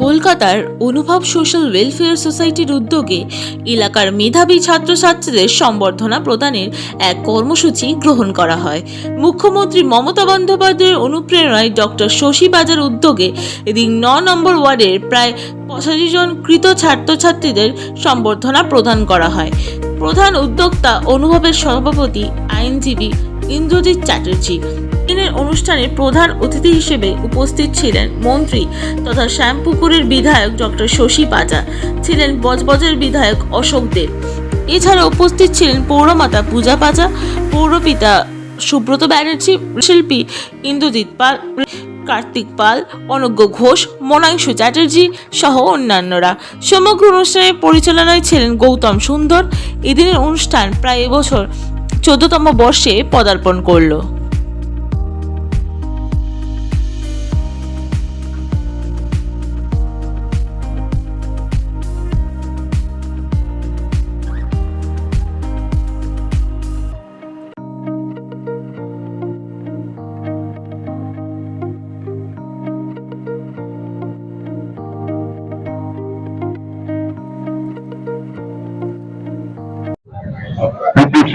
কলকাতার অনুভব social welfare সোসাইটির উদ্যোগে এলাকার মেধাবী ছাত্রছাত্রীদের সম্বর্ধনা প্রদানের এক কর্মসূচি গ্রহণ করা হয়। মুখ্যমন্ত্রী মমতা বন্দ্যোপাধ্যায়ের অনুপ্রেরণায় ডক্টর শশী বাজার উদ্যোগে এদিন ন নম্বর ওয়ার্ডের প্রায় পঁচাশি জন কৃত ছাত্রছাত্রীদের সম্বর্ধনা প্রদান করা হয়। প্রধান উদ্যোক্তা, অনুভবের সভাপতি, আইনজীবী ইন্দ্রজিৎ চ্যাটার্জি। দিনের অনুষ্ঠানে প্রধান অতিথি হিসেবে উপস্থিত ছিলেন মন্ত্রী তথা শ্যামপুকুরের বিধায়ক ডক্টর শশী পাজা, ছিলেন বজবজের বিধায়ক অশোক দেব। এছাড়া উপস্থিত ছিলেন পৌরমাতা পূজা পাজা, পৌরপিতা সুব্রত ব্যানার্জি, শিল্পী ইন্দ্রজিৎ পাল, কার্তিক পাল, অনজ্ঞ ঘোষ, মনাংশু চ্যাটার্জি সহ অন্যান্যরা। সমগ্র অনুষ্ঠানের পরিচালনায় ছিলেন গৌতম সুন্দর। এদিনের অনুষ্ঠান প্রায় এবছর চোদ্দতম বর্ষে পদার্পণ করল।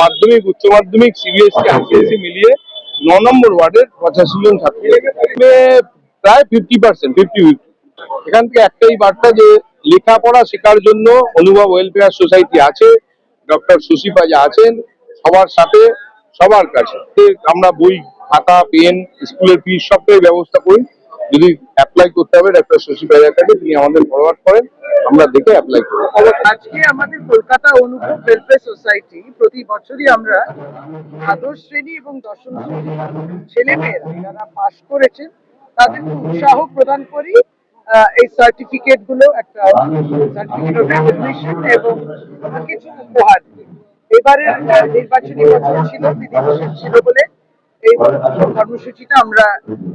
মাধ্যমিক উচ্চ মাধ্যমিক সিবিএসসি আইসিএসসি মিলিয়ে ন নম্বর ওয়ার্ডের পঁচাশি জন ছাত্র। প্রায় ফিফটি পার্সেন্ট ফিফটি ফিফটি এখান থেকে একটাই বার্তা যে লেখাপড়া শেখার জন্য অনুভব ওয়েলফেয়ার সোসাইটি আছে ডক্টর সুশী পাজা আছেন সবার সাথে সবার কাছে। আমরা বই খাতা পেন স্কুলের ফিস সবটাই ব্যবস্থা করি। যদি অ্যাপ্লাই করতে হবে ডক্টর শশী পাজার কাছে তিনি আমাদের ফরওয়ার্ড করেন। আমরা দেখে অ্যাপ্লাই করি আজকে আমাদের কলকাতা অনুভব ওয়েলফেয়ার সোসাইটি প্রতি বছরই আমরা দ্বাদশ শ্রেণি এবং দশম শ্রেণি ছেলেমেয়েরা যারা পাশ করেছেন, তাদেরকে উৎসাহ প্রদান করি এই সার্টিফিকেটগুলো, একটা সার্টিফিকেট এবং কিছু উপহার। এবারের নির্বাচনী বছর ছিল, বিধিনিষেধ ছিল বলে এই কর্মসূচিটা আমরা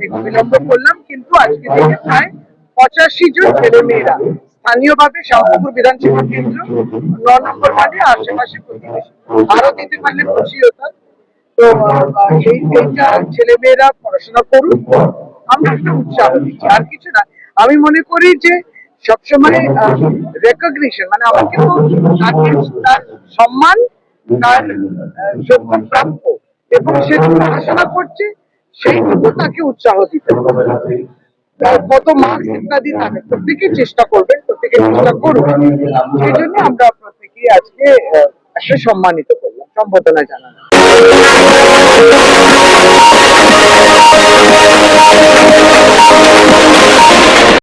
একটু বিলম্ব করলাম, কিন্তু আজকে থেকে প্রায় পঁচাশি জন ছেলে মেয়েরা স্থানীয়ভাবে শাহপুকুর বিধানসভা কেন্দ্র ন নম্বর ওয়ার্ডে আশেপাশে আরও দিতে পারলে খুশি হতাম তো এই পড়াশোনা করুন আমরা একটা উৎসাহ দিচ্ছি। আর কিছু না, আমি মনে করি যে সবসময় রেকগনিশন মানে আমাকে তো তাকে, তার সম্মান, তার প্রাপ্য এবং সে পড়াশোনা করছে, সেইটুকু তাকে উৎসাহ দিতে হবে। কত মার্কস ইত্যাদি থাকে প্রত্যেকেই চেষ্টা করবেন প্রত্যেকে চেষ্টা করুক সেই জন্য আমরা প্রত্যেকেই আজকে একটা সম্মানিত করলাম সম্বোধনা জানালাম।